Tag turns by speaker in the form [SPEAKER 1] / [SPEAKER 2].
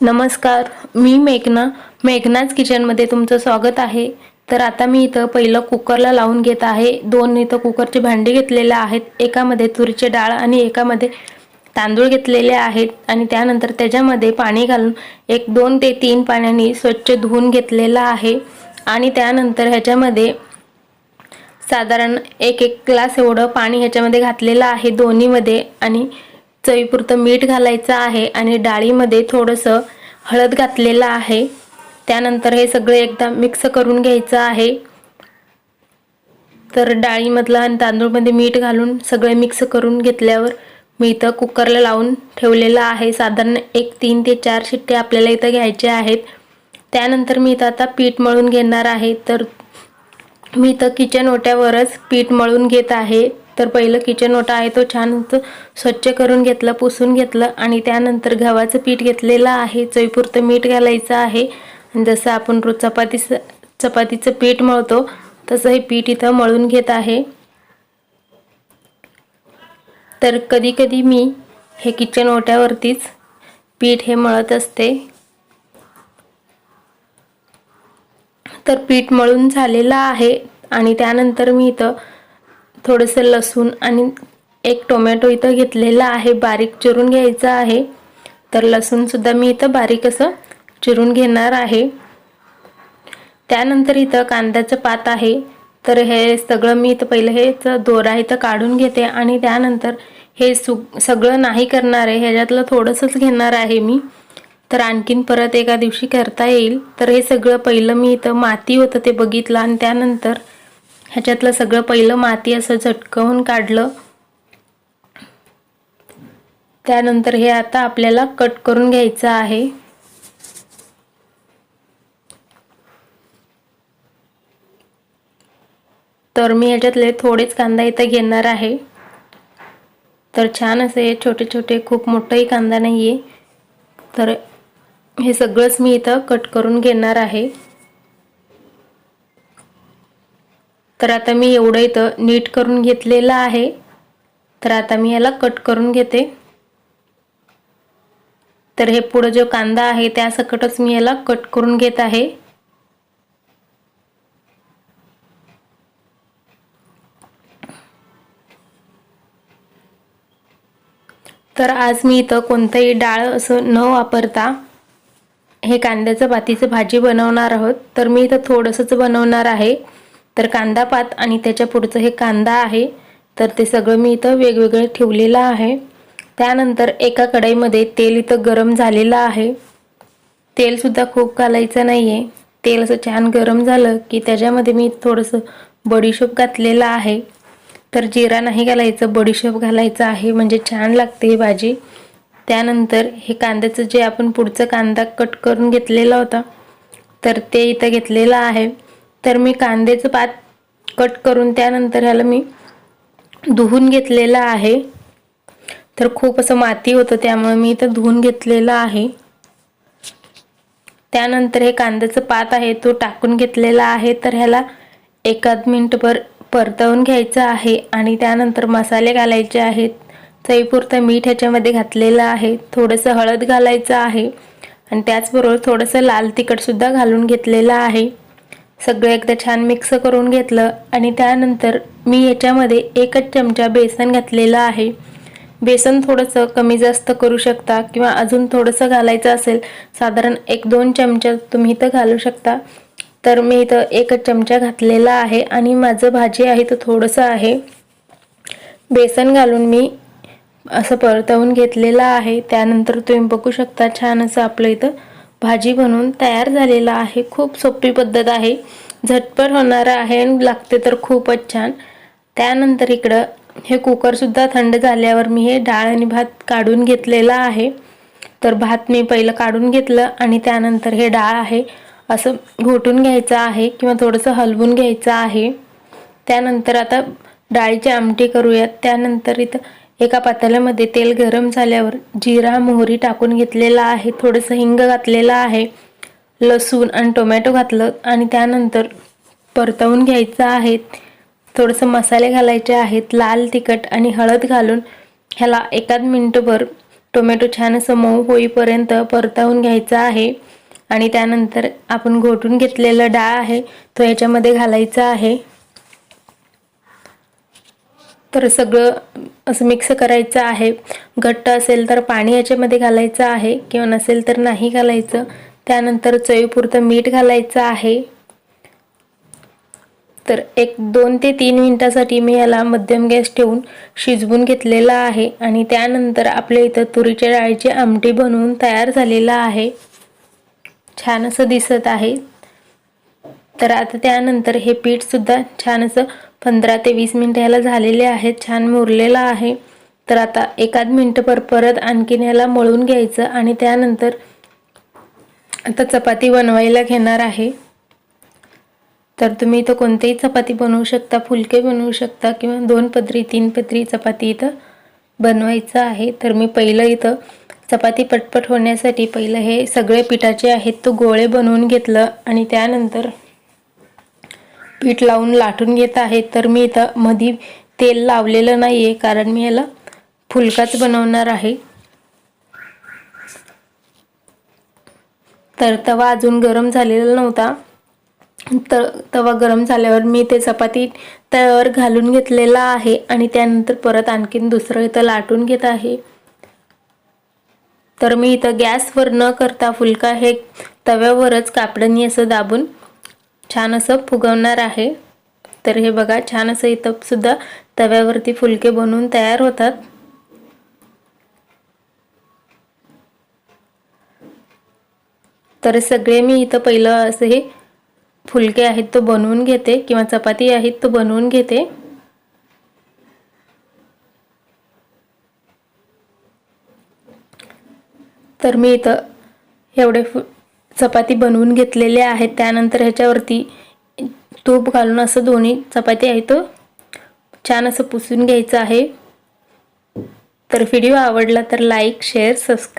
[SPEAKER 1] नमस्कार मी मेघना. मेघनाच किचनमध्ये तुमचं स्वागत आहे. तर आता मी इथं पहिलं कुकरला लावून घेत आहे. दोन इथं कुकरचे भांडे घेतलेले आहेत. एकामध्ये तुरीचे डाळ आणि एकामध्ये तांदूळ घेतलेले आहेत. आणि त्यानंतर त्याच्यामध्ये पाणी घालून एक दोन ते तीन पाण्याने स्वच्छ धुवून घेतलेलं आहे. आणि त्यानंतर ह्याच्यामध्ये साधारण एक एक ग्लास एवढं पाणी ह्याच्यामध्ये घातलेलं आहे दोन्हीमध्ये. आणि चवीपुरतं मीठ घालायचं आहे आणि डाळीमध्ये थोडंसं हळद घातलेलं आहे. त्यानंतर हे सगळे एकदा मिक्स करून घ्यायचं आहे. तर डाळीमधलं आणि तांदूळमध्ये मीठ घालून सगळे मिक्स करून घेतल्यावर मी इथं कुकरला लावून ठेवलेलं आहे. साधारण एक तीन ते चार शिट्टे आपल्याला इथं घ्यायचे आहेत. त्यानंतर मी इथं आता पीठ मळून घेणार आहे. तर मी इथं किचन ओट्यावरच पीठ मळून घेत आहे. तर पहिलं किचन ओटा आहे तो छान स्वच्छ करून घेतलं पुसून घेतलं आणि त्यानंतर गव्हाचं पीठ घेतलेलं आहे. चवीपुरतं मीठ घालायचं आहे. आणि जसं आपण रोज चपाती चपातीचं पीठ मळतो तसं हे पीठ इथं मळून घेत आहे. तर कधी कधी मी हे किचन ओट्यावरतीच पीठ हे मळत असते. तर पीठ मळून झालेलं आहे आणि त्यानंतर मी इथं थोडंसं लसूण आणि एक टोमॅटो इथं घेतलेला आहे बारीक चिरून घ्यायचं आहे. तर लसूणसुद्धा मी इथं बारीक असं चिरून घेणार आहे. त्यानंतर इथं कांद्याचं पात आहे. तर हे सगळं मी इथं पहिलं हे दोरा इथं काढून घेते आणि त्यानंतर हे सु सगळं नाही करणार आहे ह्याच्यातलं थोडंसंच घेणार आहे मी. तर आणखीन परत एका दिवशी करता येईल. तर हे सगळं पहिलं मी इथं माती होतं ते बघितलं आणि त्यानंतर ह्याच्यातलं सगळं पहिलं माती असं झटकवून काढलं. त्यानंतर हे आता आपल्याला कट करून घ्यायचं आहे. तर मी ह्याच्यातले थोडेच कांदा इथं घेणार आहे. तर छान असे छोटे छोटे खूप मोठंही कांदा नाही आहे तर हे सगळंच मी इथं कट करून घेणार आहे. तर आता मी एवढं इथं नीट करून घेतलेलं आहे. तर आता मी याला कट करून घेते. तर हे पुढं जो कांदा आहे त्या सकटच मी याला कट करून घेत आहे. तर आज मी इथं कोणतंही डाळ असं न वापरता हे कांद्याचं पातीचं भाजी बनवणार आहोत. तर मी इथं थोडंसंच बनवणार आहे. तर कांदा पात आणि त्याच्या पुढचं हे कांदा आहे तर ते सगळं मी इथं वेगवेगळं ठेवलेलं आहे. त्यानंतर एका कढईमध्ये तेल इथं गरम झालेलं आहे. तेलसुद्धा खूप घालायचं नाही आहे तेल असं छान गरम झालं की त्याच्यामध्ये मी थोडंसं बडीशोप घातलेलं आहे. तर जिरा नाही घालायचं बडीशोप घालायचं आहे म्हणजे छान लागते ही भाजी. त्यानंतर हे कांद्याचं जे आपण पुढचं कांदा कट करून घेतलेला होता तर ते इथं घेतलेलं आहे. तर मी कांद्याचं पात कट करून त्यानंतर ह्याला मी धुवून घेतलेलं आहे. तर खूप असं माती होतं त्यामुळे मी इथं धुवून घेतलेलं आहे. त्यानंतर हे कांद्याचं पात आहे तो टाकून घेतलेला आहे. तर ह्याला एकाद मिनटभर परतवून घ्यायचं आहे आणि त्यानंतर मसाले घालायचे आहेत. चवीपुरतं मीठ ह्याच्यामध्ये घातलेलं आहे. थोडंसं हळद घालायचं आहे. आणि त्याचबरोबर थोडंसं लाल तिखटसुद्धा घालून घेतलेलं आहे. सगळं एकदा छान मिक्स करून घेतलं आणि त्यानंतर मी याच्यामध्ये एकच चमचा बेसन घातलेलं आहे. बेसन थोडंसं कमी जास्त करू शकता किंवा अजून थोडंसं घालायचं असेल साधारण एक दोन चमचा तुम्ही इथं घालू शकता. तर मी इथं एकच चमचा घातलेला आहे आणि माझं भाजी आहे तर थोडंसं आहे. बेसन घालून मी असं परतवून घेतलेलं आहे. त्यानंतर तुम्ही बघू शकता छान असं आपलं इथं भाजी बनवून तयार झालेला आहे. खूप सोपी पद्धत आहे. झटपट होणार आहे आणि लागते तर खूपच छान. त्यानंतर इकडं हे कुकरसुद्धा थंड झाल्यावर मी हे डाळ आणि भात काढून घेतलेला आहे. तर भात मी पहिलं काढून घेतलं आणि त्यानंतर हे डाळ आहे. असं घोटून घ्यायचं आहे किंवा थोडंसं हलवून घ्यायचं आहे. त्यानंतर आता डाळीची आमटी करूयात. त्यानंतर इथं एका पातेल्यामध्ये तेल गरम झाल्यावर जिरा मोहरी टाकून घेतलेला आहे. थोडंसं हिंग घातलेलं आहे. लसूण आणि टोमॅटो घातलं आणि त्यानंतर परतवून घ्यायचं आहे. थोडंसं मसाले घालायचे आहेत. लाल तिखट आणि हळद घालून ह्याला एकाद मिनटभर टोमॅटो छान असं मऊ होईपर्यंत परतावून घ्यायचा आहे. आणि त्यानंतर आपण घोटून घेतलेलं डाळ आहे तो याच्यामध्ये घालायचा आहे. तर सगळं असं मिक्स करायचं आहे. घट्ट असेल तर पाणी याच्यामध्ये घालायचं आहे किंवा नसेल तर नाही घालायचं. त्यानंतर चवीपुरतं मीठ घालायचं आहे. तर एक दोन ते तीन मिनटासाठी मी याला मध्यम गॅस ठेवून शिजवून घेतलेला आहे आणि त्यानंतर आपल्या इथं तुरीच्या डाळीची आमटी बनवून तयार झालेला आहे. छान असं दिसत आहे. तर आता त्यानंतर हे पीठसुद्धा छान असं पंधरा ते वीस मिनटं ह्याला झालेले आहेत छान मुरलेलं आहे. तर आता एकाद मिनटं पर परत आणखीन याला मळून घ्यायचं आणि त्यानंतर आता चपाती बनवायला घेणार आहे. तर तुम्ही इथं कोणतेही चपाती बनवू शकता फुलके बनवू शकता किंवा दोन पदरी तीन पदरी चपाती इथं बनवायचं आहे. तर मी पहिलं इथं चपाती पटपट होण्यासाठी पहिलं हे सगळे पिठाचे आहेत तो गोळे बनवून घेतलं आणि त्यानंतर पीठ लावून लाटून घेत आहे. तर मी इथं मधी तेल लावलेलं नाही आहे कारण मी याला फुलकाच बनवणार आहे. तर तवा अजून गरम झालेला नव्हता. तर तवा गरम झाल्यावर मी ते चपाती तव्यावर घालून घेतलेला आहे आणि त्यानंतर परत आणखीन दुसरं इथं लाटून घेत आहे. तर मी इथं गॅसवर न करता फुलका हे तव्यावरच कापडांनी असं दाबून छान असं फुगवणार आहे. तर हे बघा छान असं इथं सुद्धा तव्यावरती फुलके बनवून तयार होतात. तर सगळे मी इथं पहिलं असं हे फुलके आहेत तो बनवून घेते किंवा चपाती आहेत तो बनवून घेते. तर मी इथं एवढे फु चपाती बनवून घेतलेले आहेत. त्यानंतर ह्याच्यावरती तूप घालून असं दोन्ही चपाती आहे तो छान असं पुसून घ्यायचं आहे. तर व्हिडिओ आवडला तर लाईक शेअर सबस्क्राईब.